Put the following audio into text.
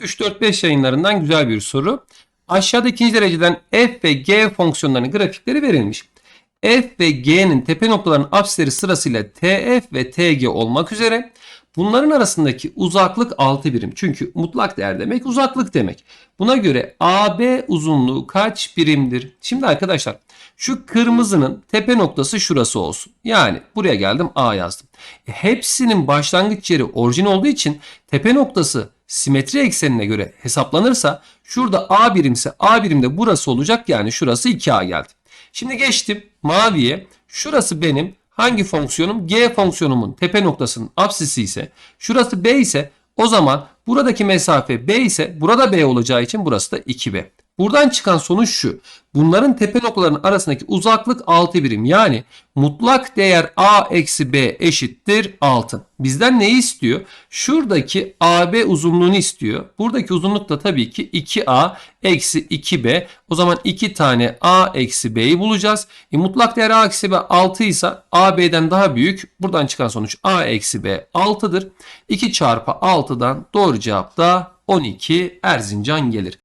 3-4-5 yayınlarından güzel bir soru. Aşağıda ikinci dereceden f ve g fonksiyonlarının grafikleri verilmiş. f ve g'nin tepe noktalarının apsisleri sırasıyla tf ve tg olmak üzere bunların arasındaki uzaklık 6 birim. Çünkü mutlak değer demek uzaklık demek. Buna göre AB uzunluğu kaç birimdir? Şimdi arkadaşlar şu kırmızının tepe noktası şurası olsun. Yani buraya geldim A yazdım. E, hepsinin başlangıç yeri orijin olduğu için tepe noktası simetri eksenine göre hesaplanırsa şurada A birimse A birimde burası olacak yani şurası 2A geldi. Şimdi geçtim maviye. Şurası benim hangi fonksiyonum? G fonksiyonumun tepe noktasının apsisi ise şurası B ise o zaman buradaki mesafe B ise burada B olacağı için burası da 2B. Buradan çıkan sonuç şu. Bunların tepe noktalarının arasındaki uzaklık 6 birim. Yani mutlak değer A eksi B eşittir 6. Bizden neyi istiyor? Şuradaki AB uzunluğunu istiyor. Buradaki uzunluk da tabii ki 2A eksi 2B. O zaman 2 tane A eksi B'yi bulacağız. E, mutlak değer A eksi B 6 ise AB'den daha büyük. Buradan çıkan sonuç A eksi B 6'dır. 2 çarpı 6'dan doğru cevap da 12 Erzincan gelir.